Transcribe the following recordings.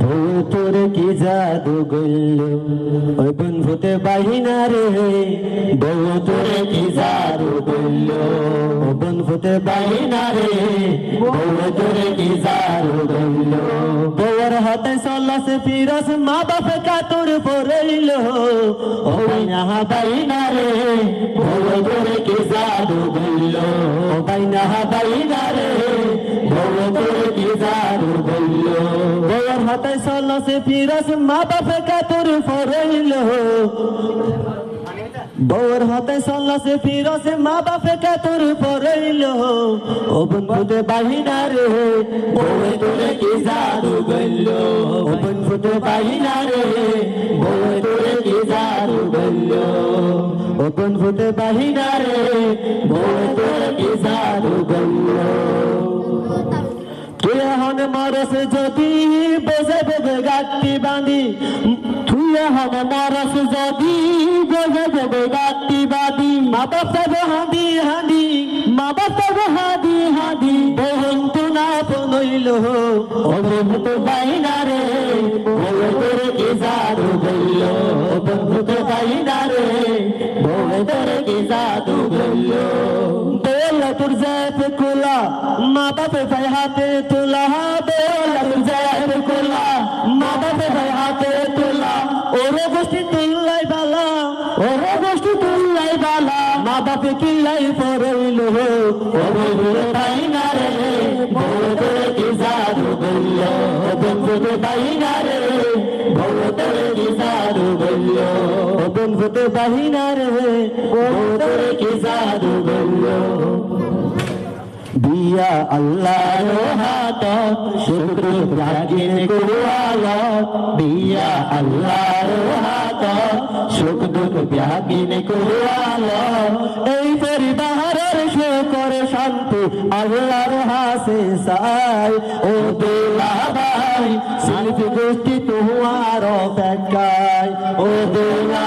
ভূতর কি জাদু গল্ল ওই বন্ধুতে বাহিনা রে। ভূতর কি জাদু গল্ল বন্ধুতে বাহিনা রে। ভূতর কি জাদু গল্ল বউর হাতে সল্লাসে ফিরস মা বাপ কাতর পড়ইল। ও বাইনা বাইনা রে। ভূতর কি জাদু গল্ল ও বাইনা বাইনা রে। হাতে সল্লাসে ফিরস মা বাপ কাতর পড়ইল বউর হাতে সল্লাসে ফিরসে মা বাপে কাতর পড়ইল ও বন্ধুতে বাহিনা রে বউয়ে তোরে কি জাদু গল্ল ও বন্ধুতে বাহিনা রে বউয়ে তোরে কি জাদু গল্ল ও বন্ধুতে বাহিনা রে বউয়ে তোরে কি জাদু গল্ল তুই এখন মরস যদি বেজে বাঁধি তুই এখন মরস যদি। বেজে বেজে গাঁটি বাঁধি মা বাপ হাঁদি হাঁদি, মা বাপ হাঁদি হাঁদি। বহুন তু না ও বন্ধু তো বাইনা রে। তোরে কি জাদু বলল বন্ধু তো বাইনা রে। তোরে কি জাদু বলল বেলা তোর জাত কোলা মা বাপে গোষ্ঠী তুল্লাই বালা। ওরে গোষ্ঠী তুল্লাই বালা। মা বাপে কিল্লাই পড়ইল ওরে ঘুরে তাই না রে? তোরে কি জাদু বলল? বন্ধু তো তাই না রে? তোরে কি জাদু বলল? বন্ধু তো না রে? বড় কি জাদু বলল? দিয়া আল্লাহর হাত শুক্র রাগিন কুয়াল দিয়া আল্লাহর হাত দুঃখ ব্যাগিন কুয়াল এই পরিবারের শুকর শান্তি আল্লাহর হাসে সাই ও গোষ্ঠী তোমার ও দোলা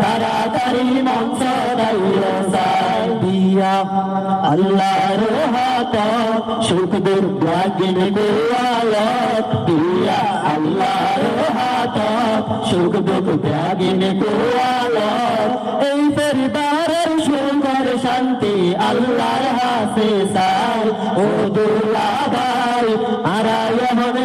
তাড়াতাড়ি মঞ্চ দাঁড়িয়ে যাই দিয়া আল্লাহর হাত সুখ দুর্ভাগ্যের গোয়ালত দিয়া আল্লাহর হাত সুখ দুর্ভাগ্যের গোয়ালত। এই পরিবারের সুন্দর শান্তি আল্লাহর হাসে সাই ও দুলা ভাই আরায় মনে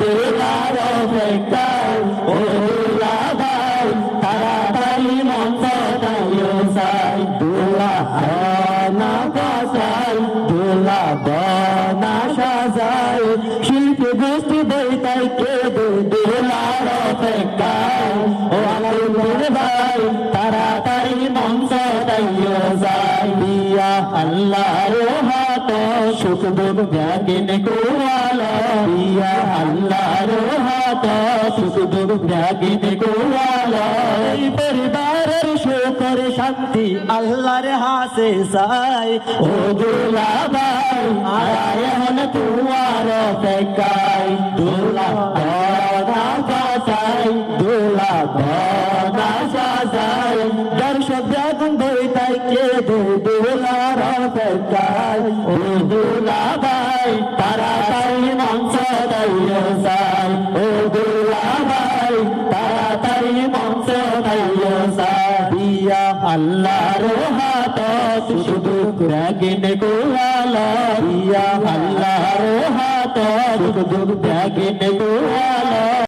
দে দুলার অপেক্ষায় ও দুলা ভাই তাড়াতাড়ি মঞ্চ সাই। দুলা দনা পাতাই দুলা দনা সাজাই। শিল্পী গোষ্ঠী বই কে দে অপেক্ষায় ও আমার ভাই তাড়াতাড়ি মঞ্চ তাইও দিয়া আল্লাহর হাত সুখ দুঃখ ব্যাগিন কোয়ালা সুখ দুঃখ ব্যাগিন কোয়ালা এই পরিবারের সুখর শান্তি আল্লাহর হাসে সাই ও দুলা ভাই আয় হন তুয়ার অপেক্ষায় দুলা দনা বাসাই দুলা দনা সাজাই দর্শক বেগুন বই তাই কে দে দুলার অপেক্ষায় ও দুলা ভাই তাড়াতাড়ি মঞ্চ দাইয়ে আল্লাহর হাত শুধু ব্যাগিন গোয়ালা। ইয়া আল্লাহর হাত শুধু ব্যাগিন গোয়ালা।